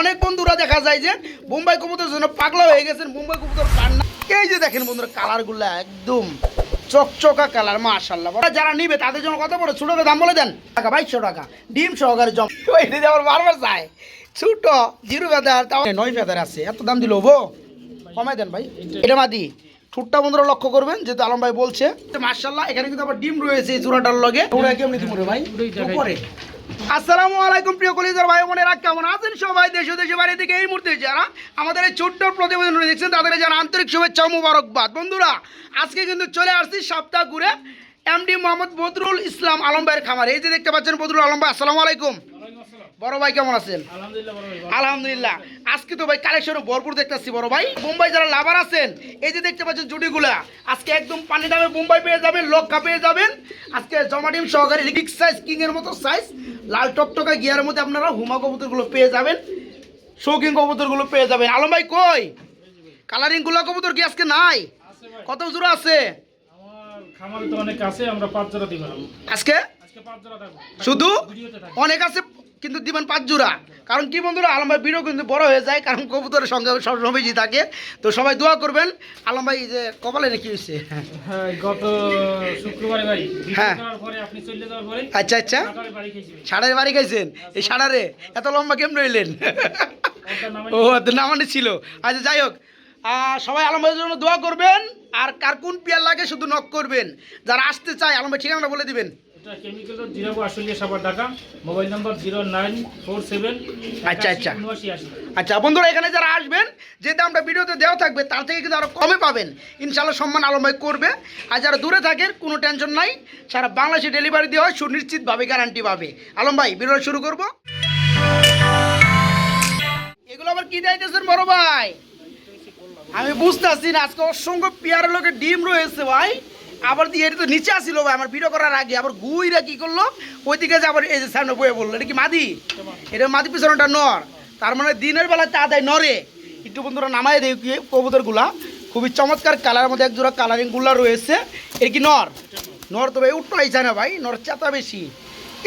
অনেক বন্ধুরা দেখা যায় যে মুম্বাই কবুতরের জন্য পাগলা হয়ে গেছেন। মুম্বাই কবুতর পান না এই যে দেখেন বন্ধুরা, কালারগুলো একদম চকচকা কালার মাশাল্লাহ যারা নিবে, তাদের জন্য কত বড়? ছোট দাম বলে দেন। টাকা বাইশশো টাকা। ডিম সহকারে জম। এটা যে বারবার চায় ছোট, জিরো ফেদার তাও নয় ফেদার আছে। এত দাম দিল বো কমাই দেন ভাই। এটা মাদি ঠুটটা বন্ধুরা লক্ষ্য করবেন, যেহেতু আলম ভাই বলছে। মার্শাল্লাহ এখানে কিন্তু আবার ডিম রয়েছে এই চূড়াটার লগে। ওরা কেমনি ভাই? উপরে। আসসালামু আলাইকুম প্রিয় কলিজার ভাই বোনেরা, কেমন আছেন সবাই? দেশ দেশে বাইরে থেকে এই মুহূর্তে যারা আমাদের এই ছোট্ট প্রতিবেদন দেখছেন তাদের যারা আন্তরিক শুভেচ্ছা মুবারকবাদ। বন্ধুরা, আজকে কিন্তু চলে আসছি সপ্তাহ ঘুরে এমডি মোহাম্মদ বদরুল ইসলাম আলম ভাইয়ের খামার। এই যে দেখতে পাচ্ছেন বদরুল আলম ভাই, আসসালামু আলাইকুম। বড় ভাই কেমন আছেন? আলহামদুলিল্লাহ আজকে তো ভাই কালেকশন ভরপুর দেখতেছি বড় ভাই। মুম্বাই যারা লাভার আছেন এই যে দেখতে পাচ্ছেন জুটিগুলা আজকে একদম পানি দামে মুম্বাই পেয়ে যাবেন লক্ষা পেয়ে যাবেন। আজকে জমাডিম সহকারে বিগ সাইজ কিং এর মতো সাইজ লাল টকটকা গিয়ারের মধ্যে আপনারা হুমা কবুতরগুলো পেয়ে যাবেন শৌখিন কবুতরগুলো পেয়ে যাবেন। আলম ভাই কই? কালারিংগুলা কবুতর কি আজকে নাই? কত জোড়া আছে? আমার খামারে তো অনেক আছে আমরা পাঁচ জোড়া দিব। আজকে? আজকে পাঁচ জোড়া থাকব। শুধু? অনেক আছে কিন্তু দিবেন পাঁচ জোড়া। কারণ কি বন্ধুরা আলম ভাই ভিডিও কিন্তু বড় হয়ে যায় কারণ কবুতরের সঙ্গে সবসময় বেশি থাকে। তো সবাই দোয়া করবেন। আলম ভাই যে কপালে নাকি হয়েছে? হ্যাঁ গত শুক্রবারে ভাই হ্যাঁ। আচ্ছা আচ্ছা। সাড়ারে বাড়ি খাইছেন এই সাড়ারে এত লম্বা কেমন রইলেন ও নামানি ছিল। আচ্ছা যাই হোক। সবাই আলম ভাইয়ের জন্য দোয়া করবেন। আর কার কোন পেয়ার লাগে শুধু নক করবেন। যারা আসতে চায় আলম ভাই ঠিকানাটা বলে দিবেন। Chemical zero Ashulia Savar Dhaka mobile number zero nine four seven আচ্ছা, আচ্ছা। আচ্ছা বন্ধুরা এখানে যারা আসবেন যে দামটা ভিডিওতে দেওয়া থাকবে তার থেকে কিন্তু আরও কমে পাবেন। ইনশাল্লাহ সম্মান আলম ভাই করবে। আর যারা দূরে থাকেন কোনো টেনশন নাই সারা বাংলাদেশে ডেলিভারি দেওয়া হয় সুনিশ্চিতভাবে গ্যারান্টি পাবে আলম ভাই ভিডিও শুরু করব। এগুলো আবার কি দিতেছেন বড় ভাই? আমি বুঝতেছি না আজকে অসংখ্য পেয়ারের লোকে ডিম রয়েছে ভাই। আবার দিয়ে এটা তো নিচে আসিল ভাই, আমার ভিডিও করার আগে। আবার গুইরা কি করল? ওইদিকে যে আবার এই যে সামনে বয়ে বলল, এটা কি মাদি? এটা মাদি পিছনটা নর। তার মানে দিনের বেলা চা দেয় নরে। একটু বন্ধুরা নামাই দেয় কি কবুতরগুলা। খুবই চমৎকার কালারের মধ্যে একজোড়া কালারিংগুলা রয়েছে। এর কি নর? নর তো ভাই উঠলাই যায় না ভাই, নর চাতা বেশি।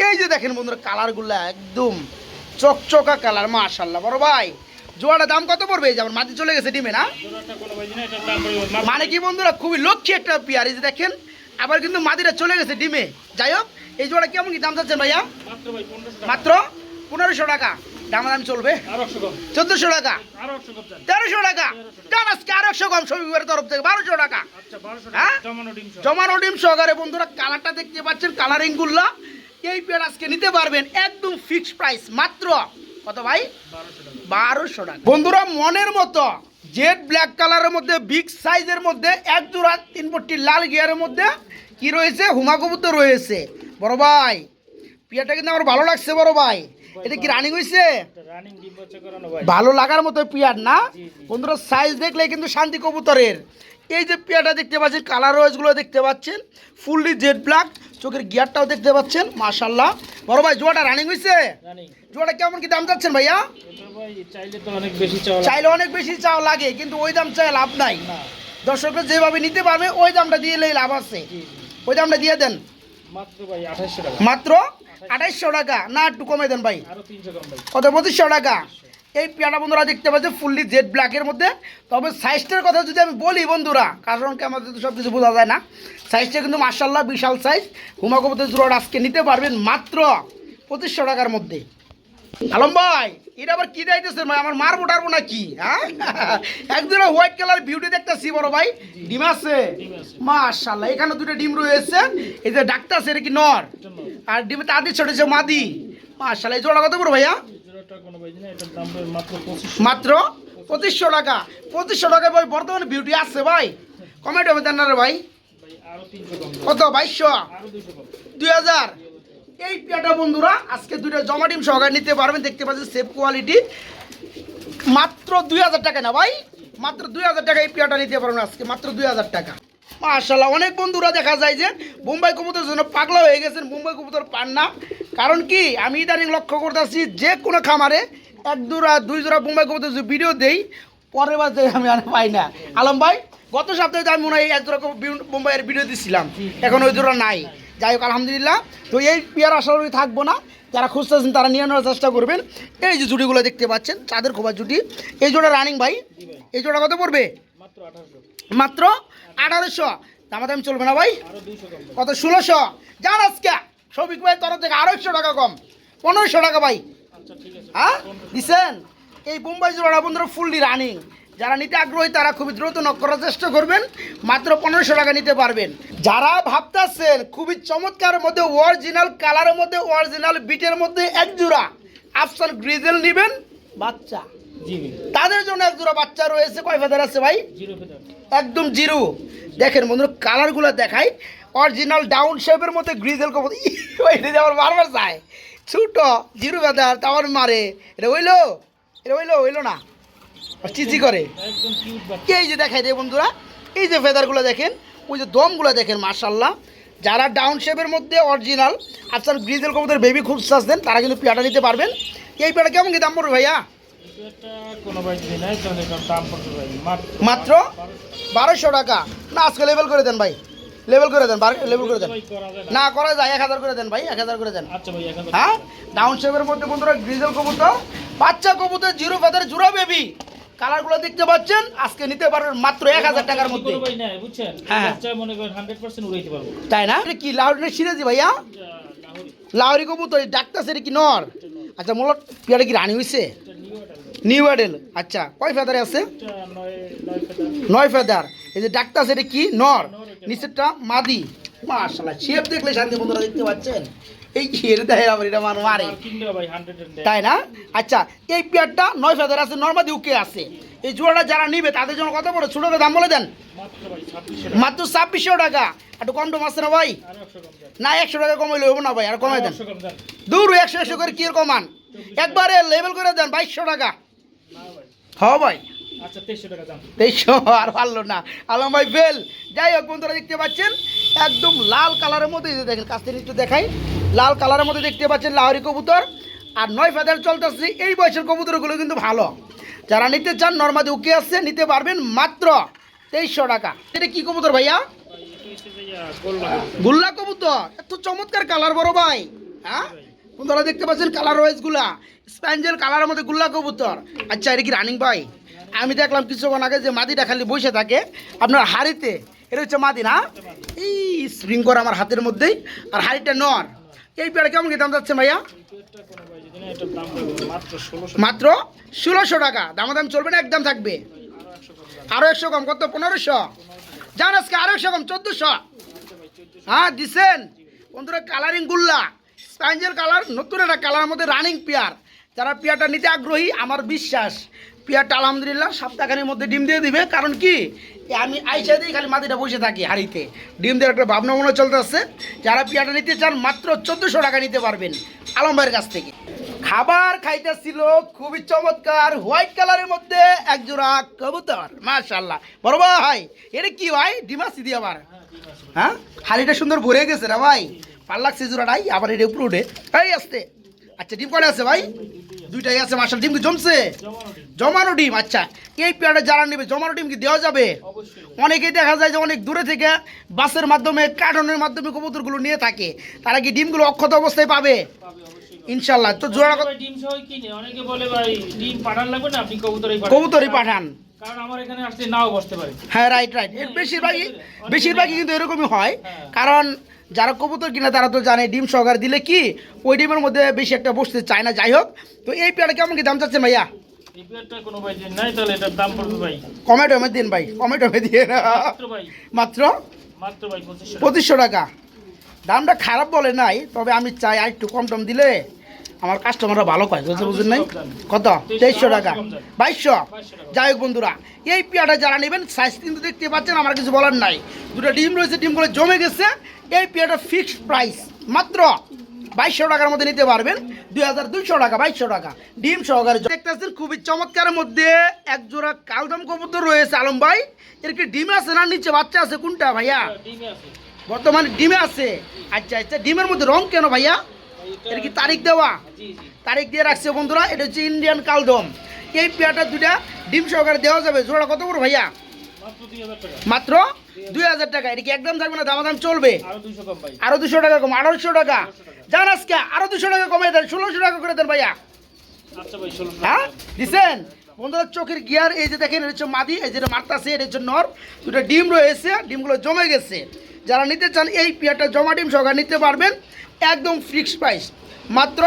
এই যে দেখেন বন্ধুরা কালারগুলা একদম চকচকা কালার মাশাল্লাহ বড় ভাই জোয়াটা দাম কত পড়বে? যেমন মাটি চলে গেছে ডিমে না? মানে কি বন্ধুরা খুবই লক্ষ্মী একটা পেয়ার এই যে দেখেন। আবার কিন্তু মাদিরা চলে গেছে ডিমে। যাই হোক এই জোড়া কেমন কি দাম চাচ্ছেন ভাইয়া? মাত্র পনেরোশো টাকা। মাত্র দাম দাম চলবে? চোদ্দোশো টাকা। তেরোশো টাকা। আজকে আর একশো কম সবিবারের তরফ থেকে। বারোশো টাকা। আচ্ছা হ্যাঁ? জমানো ডিম সহকারে বন্ধুরা কালারটা দেখতে পাচ্ছেন কালারিংগুলা। এই পেয়ার আজকে নিতে পারবেন একদম ফিক্সড প্রাইস মাত্র কত ভাই? বারোশো টাকা। বন্ধুরা মনের মতো জেড ব্ল্যাক কালারের মধ্যে বিগ সাইজের মধ্যে এক জোড়া তিন পট্টি লাল গিয়ারের মধ্যে কি রয়েছে? হুমা কবুতর রয়েছে। বড় ভাই পিয়াটা কিন্তু আমার ভালো লাগছে বড় ভাই। এটা কি রানিং হয়েছে ভালো লাগার মতো পিয়ার না। বন্ধুরা সাইজ দেখলে কিন্তু শান্তি কবুতরের। এই যে পিয়াটা দেখতে পাচ্ছেন কালার রয়েসগুলো দেখতে পাচ্ছেন ফুললি জেড ব্ল্যাক চোখের গিয়ারটাও দেখতে পাচ্ছেন মাশাল্লাহ বড় ভাই জোয়াটা রানিং হয়েছে জোয়াটা কেমন কি দাম চাচ্ছেন ভাইয়া? চাইলে অনেক বেশি চাওয়া লাগে। কিন্তু ওই দাম চাই লাভ নাই। দর্শকরা যেভাবে নিতে পারবে ওই দামটা দিয়ে লাভ আছে। ওই দামটা দিয়ে দেন। মাত্র আঠাইশশো টাকা। না একটু কমে দেন ভাই। কত পঁচিশশো টাকা? এই পেয়ারা বন্ধুরা দেখতে পাচ্ছে ফুললি জেড ব্ল্যাকের মধ্যে। তবে সাইজটার কথা যদি আমি বলি বন্ধুরা কারণ কি আমাদের তো সব কিছু বোঝা যায় না সাইজটা কিন্তু মার্শাল্লাহ বিশাল সাইজ হুমা কবুতর জোড়া আজকে নিতে পারবেন মাত্র পঁচিশশো টাকার মধ্যে। আলম ভাই এটা আবার কি দিতেছেন ভাই? আমার মারবো টারবো না কি হ্যাঁ? একদিন হোয়াইট কালার বিউটি দেখতেছি বড় ভাই। ডিম আছে? মাশাল্লাহ এখানে দুটো ডিম রয়েছে। এই যে ডাক্তার আছে এটা কি নর? আর ডিমে তাদের ছোট ছোট মাদি। মাশাল্লাহ এই জোড়া কত বড় ভাইয়া? মাত্র পঁচিশশো। টাকা। পঁচিশশো টাকায় ভাই বর্তমানে বিউটি আছে ভাই। কমেন্ট হবে দেন না রে ভাই। কত? বাইশশো? দুই হাজার? এই পেয়াটা বন্ধুরা, আজকে দুইটা জমা ডিম সহকারে নিতে পারবেন, দেখতে পাচ্ছেন সেফ কোয়ালিটি মাত্র দুই হাজার টাকা না ভাই? মাত্র দুই হাজার টাকা এই পেয়াটা নিতে পারবেন আজকে, মাত্র দুই হাজার টাকা। মাশাল্লাহ অনেক বন্ধুরা দেখা যায় যে মুম্বাই কবুতরের জন্য পাগলা হয়ে গেছেন, মুম্বাই কবুতর পান না। কারণ কি, আমি ইদানিং লক্ষ্য করতেছি, যে কোনো খামারে এক জোড়া, দুই জোড়া মুম্বাই কবুতর ভিডিও দেই, পরের বার আমি আর পাই না। আলম ভাই, গত সপ্তাহে আমি মনে হয় এক কবু- মুম্বাইয়ের ভিডিও দিছিলাম, এখন ওই জোড়া নাই। যাই হোক, আলহামদুলিল্লাহ। তো এই পেয়ার করি থাকব না। যারা খুঁজতেছেন তারা নিয়ে নেওয়ার চেষ্টা করবেন। এই যে জুটিগুলো দেখতে পাচ্ছেন, চাঁদের খোবা জুটি। এই জোড়া রানিং ভাই, এই জোড়া কত পড়বে? মাত্র আঠারোশো। দামাদামি চলবে না ভাই। কত, ষোলোশো? জান আজকে। সৌভিক ভাই তরফ থেকে একশো টাকা কম। পনেরোশো টাকা ভাই। হ্যাঁ? দিছেন? এই বোম্বাই জোড়া বন্ধুরা ফুললি রানিং। যারা নিতে আগ্রহী তারা খুবই দ্রুত নক করার চেষ্টা করবেন। মাত্র পনেরোশো টাকা নিতে পারবেন। যারা ভাবতেছেন খুবই চমৎকার মধ্যে অরিজিনাল কালারের মধ্যে অরিজিনাল বিটের মধ্যে এক জোড়া আফসান গ্রিজেল নেবেন বাচ্চা। তাদের জন্য এক জোড়া বাচ্চা রয়েছে। কয় ফেদার আছে ভাই? একদম জিরো। দেখেন বন্ধুরা কালারগুলো দেখাই। অরিজিনাল ডাউন শেপের মধ্যে গ্রিজেল যে আমার বারবার যায় ছোট জিরো বেদার তাওয়ার মারে। এটা হইল? এটা হইল? হইল না? চিচি করে। এই যে দেখাই রে বন্ধুরা এই যে ফেদারগুলো দেখেন ওই যে দমগুলো দেখেন মার্শাল্লাহ যারা ডাউন শেপের মধ্যে অরিজিনাল আফসার গ্রিজেল কবুতর বেবি খুঁজতেছেন তারা কিন্তু পেয়াটা নিতে পারবেন। এই পেয়াটা কেমন কি দাম পড়বে ভাইয়া? মাত্র বারোশো টাকা। না আজকে লেভেল করে দেন ভাই। লেভেল করে দেন লেভেল করে দেন। না। করা যায় এক হাজার করে দেন ভাই এক হাজার করে দেন। আচ্ছা হ্যাঁ? ডাউন শেপের মধ্যে বন্ধুরা গ্রিজেল কবুতর বাচ্চা কবুতর জিরো ফেদার জুড়া বেবি কালারগুলো দেখতে পাচ্ছেন? আজকে নিতে পারবেন মাত্র এক হাজার টাকার মধ্যে। হ্যাঁ। মনে তাই না? এটা কি লাউরি সিরাজি ভাইয়া? এটা লাহোরি লাউরি কবুতর ডাক্তার কি নর? আচ্ছা মূলত পিয়াটা কি রানি হয়েছে নিউ অ্যাডেল আচ্ছা কয় ফেদারে আছে? নয় ফেদার। এই যে ডাক্তার সেটা কি? নর। নিচেরটা মাদি। মাশাল্লাহ শেপ দেখলে শান্তি বন্ধুরা দেখতে পাচ্ছেন। এই ঘিরে দেয় আবার এটা মান মারে। তাই না? আচ্ছা এই পেয়ারটা নয় ফেদার আছে নর্মাদি উকে আছে। এই জোড়াটা যারা নিবে তাদের জন্য কত বড়? ছোটো দাম বলে দেন। মাত্র ছাব্বিশশো টাকা। একটু কম টম আছে না ভাই? না একশো টাকা কমাইলে হব না ভাই আর কমাই দেন। দূর একশো একশো করে কি কমান একবারে লেভেল করে দেন বাইশশো টাকা। হ ভাই। আচ্ছা দাম। তেইশশো আর পারল না। আলম ভাই ফেল যাই হোক বন্ধুরা দেখতে পাচ্ছেন একদম লাল কালারের দেখাই। লাল কালারের দেখতে পাচ্ছেন লাহরি কবুতর। আর নয় ফেদার চলতেছে এই বয়সের কবুতরগুলো কিন্তু ভালো। যারা নিতে চান নর্মাদি উকে আসছে নিতে পারবেন মাত্র তেইশশো টাকা। এটা কি কবুতর ভাইয়া? ইয়া, গোল্লা কবুতর। এত চমৎকার কালার বড় ভাই। হ্যাঁ? দেখতে পাচ্ছেন কালার ওয়াইজগুলা স্প্যাঞ্জেল কালারের মধ্যে গুল্লা কবুতর। আচ্ছা এটা কি রানিং ভাই? আমি দেখলাম কিছুক্ষণ আগে যে মাদিটা খালি বসে থাকে। আপনার হাড়িতে, এটা হচ্ছে মাদি না? এই স্প্রিং করা আমার হাতের মধ্যেই, আর হাড়িটা নর। এই পেয়ারা কেমন কি দাম যাচ্ছে ভাইয়া? মাত্র ষোলোশো টাকা। দামাদাম চলবে না, একদম থাকবে। আরও একশো কম, কত? পনেরোশো। জান আজকে আরও একশো কম, চোদ্দোশো। হ্যাঁ দিছেন। বন্ধুরা কালারিং গুল্লা। স্প্যাঞ্জেল কালার, নতুন একটা কালারের মধ্যে রানিং পেয়ার যারা পেয়ারটা নিতে আগ্রহী, আমার বিশ্বাস। পেয়ারটা আলহামদুলিল্লাহ সপ্তাহখানির মধ্যে ডিম দিয়ে দিবে। কারণ কি? আমি আইসা দিয়ে খালি মাটিটা বসে থাকি হাড়িতে। ডিম দেওয়ার একটা ভাবনা মনে চলতে আসছে যারা পেয়ারটা নিতে চান, মাত্র চোদ্দোশো টাকা নিতে পারবেন আলম ভাইয়ের কাছ থেকে। খাবার খাইতেছিল খুবই চমৎকার, হোয়াইট কালারের মধ্যে একজোড়া কবুতর মাশাল্লাহ বড় ভাই, এটা কি ভাই? ডিমাসি দিয়ে আবার। হ্যাঁ? হাড়িটা সুন্দর ভরে গেছে না ভাই। ভালো লাগছে জোড়াটাই আবার এটা উপরে উঠে। এই আসতে। আচ্ছা ডিম কটা আছে ভাই? দুইটাই আছে মার্শাল ডিম কি জমছে? জমানো ডিম। আচ্ছা। এই পেয়ারটা যারা নেবে জমানো ডিম কি দেওয়া যাবে? অনেকেই দেখা যায় যে অনেক দূরে থেকে বাসের মাধ্যমে কার্টনের মাধ্যমে কবুতরগুলো নিয়ে থাকে। তারা কি ডিমগুলো অক্ষত অবস্থায় পাবে? ইনশাল্লাহ তো জোড়া ডিম সহ কিনে। অনেকে বলে ভাই ডিম পাঠান লাগবে না আপনি কবুতরই পাঠান। কবুতরই পাঠান। কারণ আমার এখানে নাও বসতে পারে। হ্যাঁ রাইট রাইট বেশিরভাগই বেশিরভাগই কিন্তু এরকমই হয়। কারণ যারা কবুতর কিনা তারা তো জানে ডিম সহকারে দিলে কি ওই ডিমের মধ্যে বেশি একটা বসতে চায় না। যাই হোক তো এই পেয়ারা কেমন কি দাম চাচ্ছেন ভাইয়া? পেয়ারটা কমেটো দিন ভাই। কমেটো আমি দিয়ে মাত্র। পঁচিশশো টাকা। দামটা খারাপ বলে নাই তবে আমি চাই আর একটু কম টম দিলে। আমার কাস্টমাররা ভালো বুঝতে বুঝলেন নাই? কত? তেইশশো টাকা। বাইশশো? যাই হোক বন্ধুরা এই পেয়ারটা যারা নেবেন সাইজ কিন্তু দেখতে পাচ্ছেন আমার কিছু বলার নাই। দুটো ডিম রয়েছে ডিমগুলো জমে গেছে। এই পেয়ারটা ফিক্সড প্রাইস মাত্র বাইশশো টাকার মধ্যে নিতে পারবেন। দুই হাজার দুইশো টাকা বাইশশো টাকা। ডিম সহকারে দেখতেছেন খুবই চমৎকারের মধ্যে এক জোড়া কালদম কবুতর রয়েছে আলম ভাই। এর কি ডিম আছে না নিচে? বাচ্চা আছে কোনটা ভাইয়া? বর্তমানে ডিমে আছে। আচ্ছা আচ্ছা ডিমের মধ্যে রং কেন ভাইয়া? ভাই এটা- কি তারিখ দেওয়া? তারিখ দিয়ে রাখছে বন্ধুরা এটা হচ্ছে ইন্ডিয়ান কালদম এই পেয়ারটা দুটা ডিম সহকারে দেওয়া যাবে। জোড়া কত করে ভাইয়া? মাত্র দুই হাজার টাকা। এটা কি একদম থাকবে না? দামাদাম চলবে? আরও দুশো টাকা কম আঠারোশো টাকা। জান আজকে আরও দুশো টাকা কমে দেন ষোলোশো টাকা করে দেন ভাইয়া। আচ্ছা হ্যাঁ? দিছেন? বন্ধুরা চোখের গিয়ার এই যে দেখেন এটা হচ্ছে মাদি এই যেটা মারতাছে এটা হচ্ছে নর। দুটো ডিম রয়েছে ডিমগুলো জমে গেছে। যারা নিতে চান এই পেয়ারটা জমা ডিম সহকারে নিতে পারবেন, একদম ফিক্সড প্রাইস মাত্র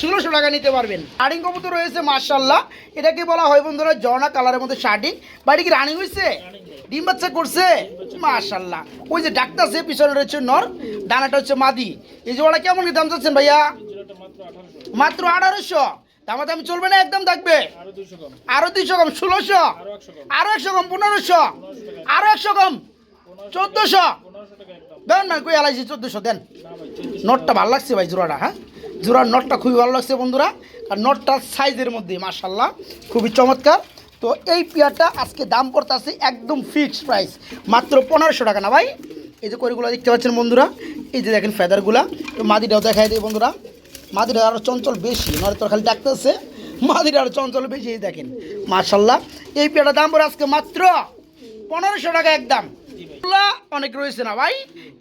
ষোলোশো টাকা নিতে পারবেন। শার্টিং কবুতর রয়েছে মার্শাল্লাহ এটাকে বলা হয় বন্ধুরা জর্না কালারের মধ্যে শার্টিং। বাড়ি কি রানিং হয়েছে ডিম বাচ্চা করছে? মার্শাল্লাহ ওই যে ডাক্তার সে পিছনে রয়েছে নর, ডানাটা হচ্ছে মাদি। এই যে ওরা কেমন দাম চাচ্ছেন ভাইয়া? মাত্র আঠারোশো আঠারোশো। দামাদামি চলবে না, একদম থাকবে? আরও দুইশো কম, ষোলোশো? আরও একশো কম, পনেরোশো? আরও একশো কম, চোদ্দশো? দেন না, কই এলাইছি চোদ্দশো দেন। ভাই নটটা ভালো লাগছে ভাই জোড়াটা হ্যাঁ? জোড়ার নটটা খুবই ভালো লাগছে বন্ধুরা। আর নটটার সাইজের মধ্যে মাশাল্লাহ খুবই চমৎকার। তো এই পেয়ারটা আজকে দাম পড়তেছে একদম ফিক্সড প্রাইস মাত্র পনেরোশো টাকা না ভাই? এই যে করিগুলো দেখতে পাচ্ছেন বন্ধুরা, এই যে দেখেন ফেদারগুলা, তো মাদিটাও দেখাই দিই বন্ধুরা। মাদিটা আরও চঞ্চল বেশি নয় তোর খালি ডাকতেছে মাদিটা আরও চঞ্চল বেশি দেখেন মাশাল্লাহ এই পেয়ারটার দাম পড়ে আজকে মাত্র পনেরোশো টাকা একদম। গুল্লা অনেক রয়েছে না ভাই?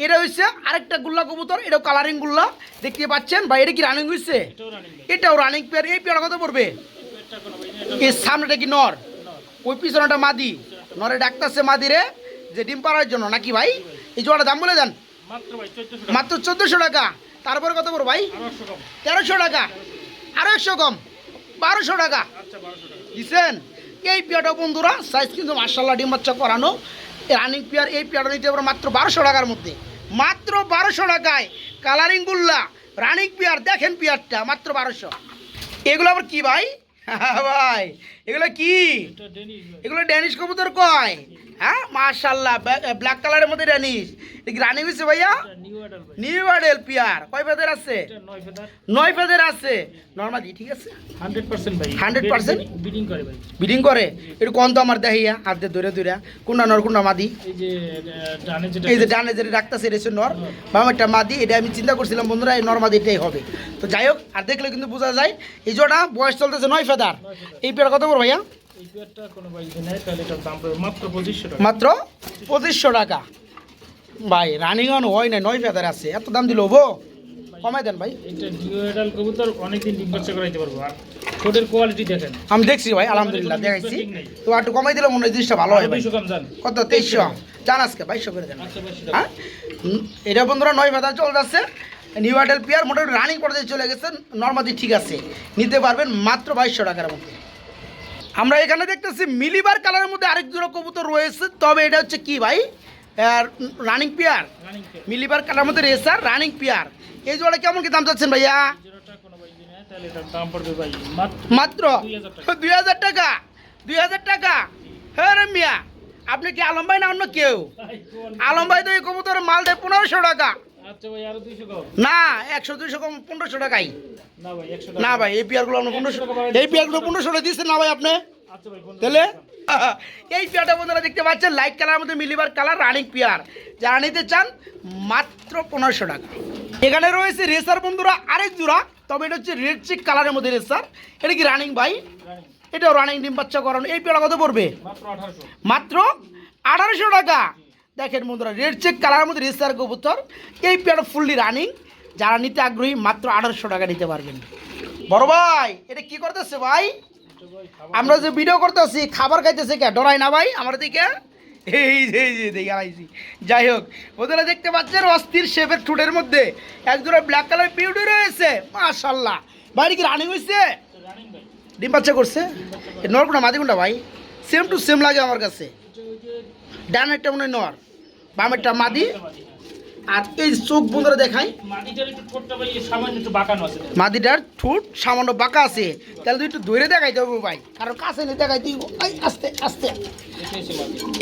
এটা হচ্ছে আরেকটা গুল্লা কবুতর এটাও কালারিং গুল্লা। দেখতে পাচ্ছেন? ভাই এটা কি রানিং হয়েছে এটাও রানিং পেয়ার। এই পেয়ার কত পড়বে? এর সামনেটা কি নর? ওই পিছনেটা মাদি। নরে ডাকতেছে মাদিরে যে ডিম পাড়ার জন্য নাকি ভাই? এই জোড়াটা দাম বলে দেন। মাত্র চোদ্দশো টাকা। তারপরে কত পড়ো ভাই? তেরোশো টাকা। আরও একশো কম। বারোশো টাকা। আচ্ছা দিছেন? এই পেয়ারটা বন্ধুরা সাইজ কিন্তু মার্শাল্লাহ ডিম বাচ্চা করানো। রানিং পেয়ার, এই পেয়ারটা নিতে পারো মাত্র বারোশো টাকার মধ্যে। মাত্র বারোশো টাকায় কালারিং গুল্লা, রানিং পেয়ার, দেখেন পেয়ারটা, মাত্র বারোশো। এগুলো আবার কি ভাই? ভাই এগুলো কি? এগুলো ড্যানিশ কবুতর কয়? হ্যাঁ? মার্শাল্লাহ ব্ল্যাক কালারের মধ্যে ড্যানিশ রানিং হয়েছে ভাইয়া? New model pair. কয় ফেদের আছে? নয় ফেদার। আছে। নর্মালি ঠিক আছে? হান্ড্রেড পার্সেন্ট ভাই। 100% বিডিং করে ভাই। বিডিং করে? একটু কম তো আমার দেখাইয়া হাত দিয়ে ধরে ধরে কোনটা নর কোনটা মাদি? এই যে ডানে যেটা এই যে ডানে যেটা ডাকতেছে এটা হচ্ছে নর। বামেরটা মাদি এটা আমি চিন্তা করছিলাম বন্ধুরা এই নর মাদি এটাই হবে। তো যাই হোক আর দেখলে কিন্তু বোঝা যায় এই জোড়া বয়স চলতেছে নয় ফেদার। এই পেয়ার কত বড় ভাইয়া? পড়বে মাত্র পঁচিশশো টাকা। ভাই রানিং অন হয় না নয় ফেদার আছে। এত দাম দিল হব কমাই দেন ভাই। আমি দেখছি ভাই, আলহামদুলিল্লাহ, দেখাইছি। তো একটু কমাই দিলে মনে হয় জিনিসটা ভালো হয় কত? তেইশশো। জান আজকে, বাইশশো করে দেন। হ্যাঁ? এটা বন্ধুরা নয় ভেদা চলে যাচ্ছে। নিউ আইডেল পেয়ার মোটামুটি রানিং পর্যায়ে চলে গেছে। নর্মালি ঠিক আছে। নিতে পারবেন মাত্র বাইশশো টাকার মধ্যে। আমরা এখানে দেখতেছি মিলিবার কালারের মধ্যে আরেক জোড়া কবুতর রয়েছে তবে এটা হচ্ছে কি ভাই? রানিং পেয়ার মিলিবার কালার মধ্যে রেসার রানিং পেয়ার এই জোড়া কেমন কি দাম চাচ্ছেন ভাইয়া? মাত্র মাত্র? 2000 টাকা। দুই হাজার টাকা? দুই হাজার টাকা? হ্যাঁ রে মিয়া আপনি কি আলম ভাই না অন্য কেউ? আলম ভাই তো এই কবুতর মাল দেয় পনেরোশো টাকা। আচ্ছা না একশো দুইশো কম পনেরোশো টাকাই। না ভাই এই পেয়ারগুলো আপনি পনেরোশো এই পেয়ারগুলো পনেরোশো টাকা দিচ্ছেন না ভাই আপনি? আচ্ছা তাহলে? এই পেয়ারটা বন্ধুরা দেখতে পাচ্ছেন লাইট কালার মধ্যে মিলিবার কালার রানিং পেয়ার। যারা নিতে চান মাত্র পনেরোশো টাকা। এখানে রয়েছে রেসার বন্ধুরা আরেক জোড়া তবে এটা হচ্ছে রেড চিক কালারের মধ্যে রেসার এটা কি রানিং ভাই? এটাও রানিং ডিম বাচ্চা করানো এই পেয়ারটা কত পড়বে? মাত্র আঠারোশো টাকা। দেখেন বন্ধুরা রেড চেক কালারের মধ্যে রেসার কবুতর। এই পেয়ারটা ফুললি রানিং যারা নিতে আগ্রহী, মাত্র আঠারোশো টাকা নিতে পারবেন। বড় ভাই, এটা কি করতেছে ভাই? আমরা যে ভিডিও করতেছি, খাবার খাইতেছে কে? ডরাই না ভাই, আমার দিকে। যাই হোক ওদের দেখতে পাচ্ছেন অস্থির শেপের ঠুটের মধ্যে একজোড়া ব্ল্যাক কালার বিউটি রয়েছে। মাশাল্লাহ বাইরে কি রানিং হয়েছে ডিম বাচ্চা করছে? নরকুন্ডা মাদিকুন্ডা ভাই? সেম টু সেম লাগে আমার কাছে। যে ডানেরটা মনে হয় নর। বামেরটা মাদি। আর এই চোখ বন্ধুরা দেখাই। মাদিটার ঠোঁট সামান্য বাঁকা আছে। তাহলে তুই একটু ধরে দেখাইতে হবে ভাই। কারণ কাছে নিয়ে দেখাইতে হইবো। এই, আস্তে আস্তে।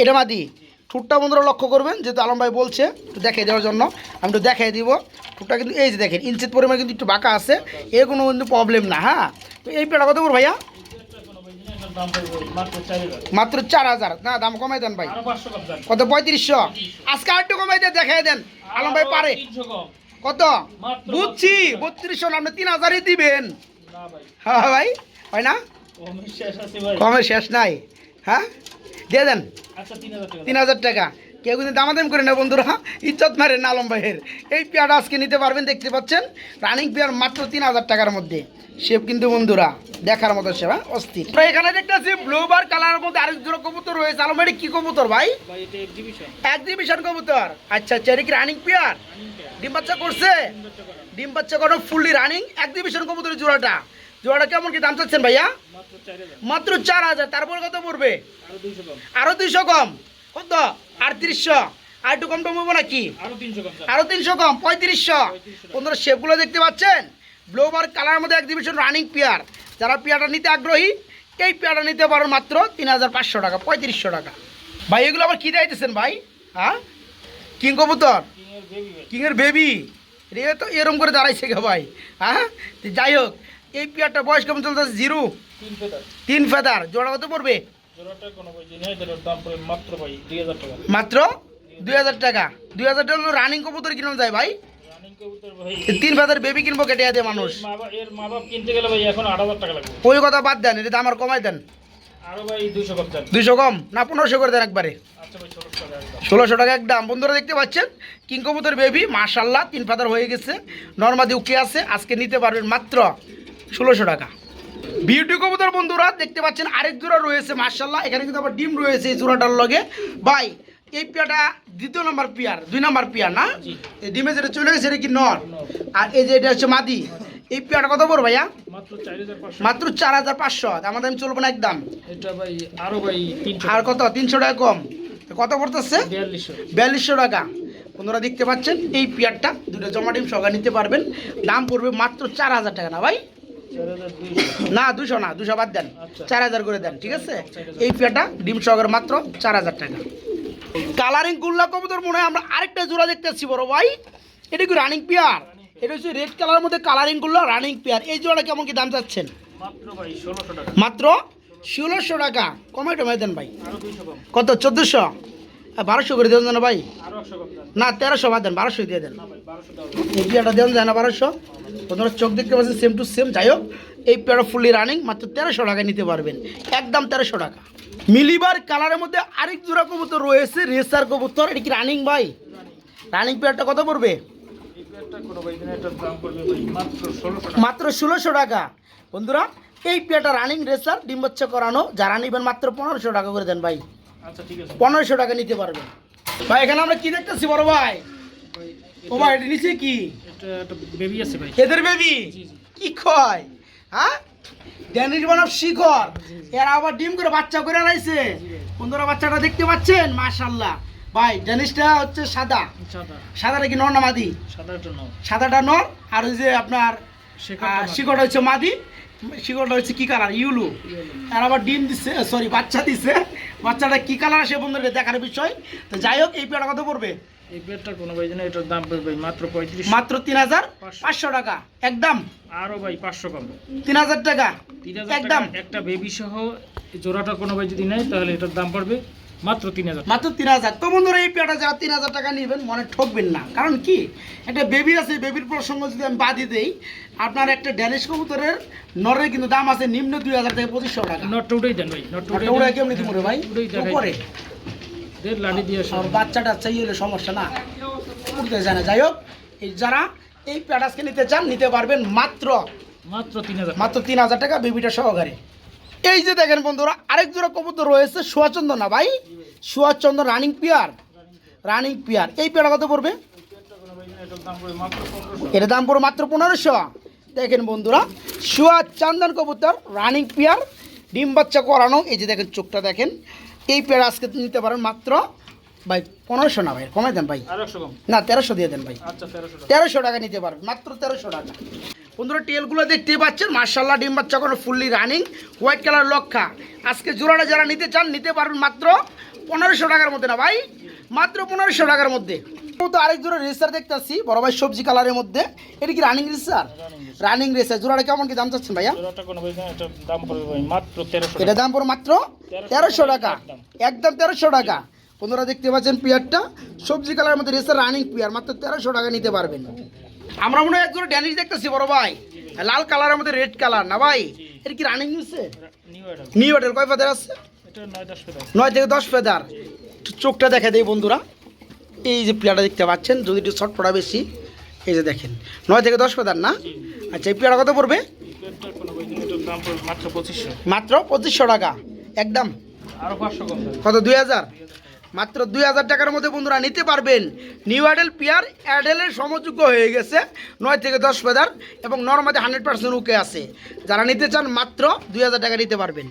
এটা মাদি। ঠোঁটটা বন্ধুরা লক্ষ্য করবেন যেহেতু আলম ভাই বলছে একটু দেখাই দেওয়ার জন্য। আমি একটু দেখাই দিব। ঠোঁটটা কিন্তু এই যে দেখেন ইঞ্চিত পরিমাণে কিন্তু একটু বাঁকা আছে। এ কোনো কিন্তু প্রবলেম না হ্যাঁ? তো এই পেটা কত করে ভাইয়া এটা কোনো ভাই যদি নেয়, এটার দাম পড়বে মাত্র চার হাজার। না দাম কমাই দেন ভাই। কম কত? পঁয়ত্রিশশো। আজকে আর একটু কমাই দিয়ে দেখাই দেন। আলম ভাই পারে। কত? বুঝছি বত্রিশশো আপনি তিন হাজারই দিবেন। হ্যাঁ ভাই। হয় না? কমের শেষ নাই। হ্যাঁ দিয়ে দেন। আচ্ছা তিন হাজার টাকা। তিন হাজার টাকা। কেউ কিন্তু দামাদাম করে না বন্ধুরা। ইজ্জত মারেন আলম ভাইয়ের। এই পেয়ারটা আজকে নিতে পারবেন দেখতে পাচ্ছেন। রানিং পেয়ার মাত্র তিন হাজার টাকার মধ্যে। শেপ কিন্তু বন্ধুরা দেখার মতো সেবা অস্থির। তো এখানে দেখতেছি ব্লু বার কালারের মধ্যে আরেক জোড়া কবুতর রয়েছে। আলম এটা কি কবুতর ভাই? এক্সিবিশন কবুতর। আচ্ছা আচ্ছা এটা কি রানিং পেয়ার ডিম বাচ্চা করছে? ডিম বাচ্চা কোনো ফুললি রানিং এক্সিবিশন কবুতরের জোড়াটা। জোড়াটা কেমন কি দাম চাচ্ছেন ভাইয়া? মাত্র চার হাজার। তারপর কত পড়বে? আরও দুইশো কম। আরও দুইশো কম। কত? আটত্রিশশো আর একটু কম টম হব নাকি? আরও তিনশো কম স্যার। আরও তিনশো কম পঁয়ত্রিশশো। বন্ধুরা শেপগুলো দেখতে পাচ্ছেন? ব্লোবার কালার মধ্যে এক্সিবিশন রানিং পেয়ার যারা পেয়ারটা নিতে আগ্রহী এই পেয়ারটা নিতে পারো মাত্র তিন হাজার পাঁচশো টাকা পঁয়ত্রিশশো টাকা। ভাই এগুলো আবার কী চাইতেছেন ভাই? হ্যাঁ? কিং কবুতর? কিংয়ের বেবি রে তো এরম করে দাঁড়াইছে গে ভাই। হ্যাঁ? যাই হোক এই পেয়ারটা বয়স কেমন চলতেছে? জিরো? তিন ফেদার। জোড়া কত পড়বে? মাত্র দুই হাজার টাকা। দুই হাজার টাকা। দুই হাজার টাকা রানিং কবুতর কিনম যায় ভাই? তিন ফেদার বেবি কিনবো কেটে আছে মানুষ। এর মা বাপ কিনতে গেলে ভাই এখন আট হাজার টাকা লাগবে। ওই কথা বাদ দেন এটা আমার কমাই দেন। দুইশো কম না পনেরোশো করে দেন একবারে। আচ্ছা টাকা ষোলোশো টাকা একদম। বন্ধুরা দেখতে পাচ্ছেন কিং কবুতর বেবি মাশাল্লাহ তিন ফাদার হয়ে গেছে। নর্মাদি উকে আছে আজকে নিতে পারবেন মাত্র ষোলোশো টাকা। বিউটি কবুতর বন্ধুরা দেখতে পাচ্ছেন আরেক জোড়া রয়েছে মাশাল্লাহ এখানে কিন্তু আবার ডিম রয়েছে এই জোড়াটার লগে। ভাই এই পেয়ারটা দ্বিতীয় নম্বর পেয়ার দুই নম্বর পেয়ার না? এই ডিমে যেটা চলে গেছে এটা কি নর। আর এই যে এটা হচ্ছে মাদি। এই পেয়ারটা কত পড়ো ভাইয়া? মাত্র চার হাজার পাঁচশো। আমাদের আমি চলবো না একদম। এটা ভাই আরও ভাই আর কত? তিনশো টাকা কম। কত পড়তেছে? বিয়াল্লিশশো। টাকা। বন্ধুরা দেখতে পাচ্ছেন এই পেয়ারটা দুটো জমা ডিম সহকারে নিতে পারবেন। দাম পড়বে মাত্র চার হাজার টাকা না ভাই? না দুশো না দুশো বাদ দেন। আচ্ছা। চার হাজার করে দেন ঠিক আছে? এই পেয়ারটা ডিম সহকারে মাত্র চার হাজার টাকা। কালারিং গুল্লা কবুতর মনে হয় আমরা আরেকটা জোড়া দেখতে পাচ্ছি বড় ভাই। এটা কি রানিং পেয়ার এটা হচ্ছে রেড কালারের মধ্যে কালারিং গুল্লা রানিং পেয়ার এই জোড়া কেমন কি দাম চাচ্ছেন? মাত্র ষোলোশো টাকা। কমে টাকা দেন ভাই। কত? চোদ্দোশো? বারোশো করে দেন না ভাই। না তেরোশো বাদ দেন বারোশো দিয়ে দেন। এই পেয়ারটা দেন যায় না বারোশো। বন্ধুরা চোখ দেখতে পাচ্ছেন সেম টু সেম যাই হোক এই পেয়ারটা ফুললি রানিং মাত্র তেরোশো টাকা নিতে পারবেন। একদম তেরোশো টাকা। মিলিবার কালারের মধ্যে আরেক জোড়া কবুতর রয়েছে রেসার কবুতর। এটা কি রানিং ভাই? রানিং পেয়ারটা কত পড়বে? মাত্র ষোলোশো টাকা। বন্ধুরা এই পেয়ারটা রানিং রেসার ডিম বাচ্চা করানো। যারা নেবেন মাত্র পনেরোশো টাকা করে দেন ভাই। আচ্ছা পনেরোশো টাকা নিতে পারবেন। ভাই এখানে আমরা কি দেখতেছি বড় ভাই? ও ভাই এটা নিচে কি? এদের বেবি। কি কয়? হ্যাঁ? শিখর। এরা আবার ডিম করে বাচ্চা করে লাইছে। বন্ধুরা বাচ্চাটা দেখতে পাচ্ছেন? মাশাল্লাহ ভাই ড্যানিশটা হচ্ছে সাদা। সাদা। সাদাটা কি নর না মাদি? সাদাটা নর। আর ওই যে আপনার শিকড়টা হচ্ছে মাদি। শিকড়টা হচ্ছে কি কালার? ইউলু। আর আবার ডিম দিচ্ছে সরি বাচ্চা দিচ্ছে বাচ্চাটা কি কালার আসে বন্ধুরা দেখার বিষয়? তো যাই হোক এই পেয়ারা কত পড়বে এই কোনো ভাই এটার দাম পড়বে মাত্র পঁয়ত্রিশ। মাত্র তিন হাজার পাঁচশো। টাকা একদম। আরও ভাই পাঁচশো কম। তিন হাজার টাকা তিন হাজার একদম। একটা বেবি সহ জোড়াটা কোনো ভাই যদি নেয় তাহলে এটার দাম পড়বে মাত্র তিন হাজার মাত্র তিন হাজার। তো বন্ধুরা এই যারা তিন হাজার টাকা নেবেন মনে ঠকবেন না। কারণ কি? একটা বেবি আছে বেবির প্রসঙ্গ যদি আমি বাদই দেই আপনার একটা ড্যানিশ কবুতরের নরের কিন্তু দাম আছে নিম্ন দুই হাজার থেকে পঁচিশশো টাকা। নটটা উঠেই দেন ভাই নটটা কেমনি দিব ভাই? উপরে। লাঠি দিয়ে সমস্যা না। উঠতে যায় না। যাই হোক এই যারা এই প্যাটাসকে নিতে চান নিতে পারবেন মাত্র মাত্র তিন হাজার মাত্র তিন হাজার টাকা বেবিটা সহকারে। এই যে দেখেন বন্ধুরা আরেক জোড়া কবুতর রয়েছে সুয়াচন্দ্র না ভাই? সুয়াচন্দ্র রানিং পিয়ার। Running pair. এই পেয়ারা কত পড়বে? এটার দাম পড়বে মাত্র পনেরোশো। এর মাত্র পনেরোশো দেখেন বন্ধুরা শুয়া চান্দন কবুতর রানিং পেয়ার ডিম বাচ্চা করানো। এই যে দেখেন চোখটা দেখেন। এই পেয়ার আজকে নিতে পারেন মাত্র ভাই পনেরোশো না ভাই কমাই দেন ভাই। কম। না তেরোশো দিয়ে দেন ভাই। আচ্ছা তেরোশো টাকা। নিতে পারবেন মাত্র তেরোশো টাকা। বন্ধুরা টেলগুলো দেখতে পাচ্ছেন মার্শাল্লাহ ডিম বাচ্চা কোনো ফুললি রানিং হোয়াইট কালার লক্ষা। আজকে জোড়াটা যারা নিতে চান নিতে পারবেন মাত্র পনেরোশো টাকার মধ্যে না ভাই মাত্র পনেরোশো টাকার মধ্যে। তো আরেক জোড়া রেসার দেখতেছি বড় ভাই সবজি কালারের মধ্যে। এটা কি রানিং রেসার রানিং রেসার জোড়াটা কেমন কি দাম চাচ্ছেন ভাইয়া? এটার দাম পড়বে মাত্র তেরোশো এটা দাম পড়ো মাত্র তেরোশো টাকা একদম। তেরোশো টাকা। বন্ধুরা দেখতে পাচ্ছেন পিয়ারটা। সবজি কালারের মধ্যে রেসার রানিং পিয়ার মাত্র তেরোশো টাকা নিতে পারবেন। আমরা মনে হয় একজোড়া ড্যানিশ দেখতেছি বড় ভাই। লাল কালারের মধ্যে রেড কালার না ভাই? এটা কি রানিং হচ্ছে নিউ এটা এটার কয় ফাদার আছে? নয় থেকে দশ ফেদার চোখটা দেখা দেয় বন্ধুরা। এই যে পেয়ারা দেখতে পাচ্ছেন, যদি একটু ছটপটা বেশি, এই যে দেখেন। নয় থেকে দশ ফেদার না? আচ্ছা এই পেয়ারা কত পড়বে? মাত্র পঁচিশশো টাকা। একদম। কত, দুই হাজার? মাত্র দুই হাজার টাকার মধ্যে বন্ধুরা নিতে পারবেন। নিউ অ্যাডেল পিয়ার অ্যাডেলের সমযোগ্য হয়ে গেছে। নয় থেকে দশ ফেদার এবং নর্মাদি হান্ড্রেড পার্সেন্ট উকে আছে। যারা নিতে চান, মাত্র দুই হাজার টাকা নিতে পারবেন।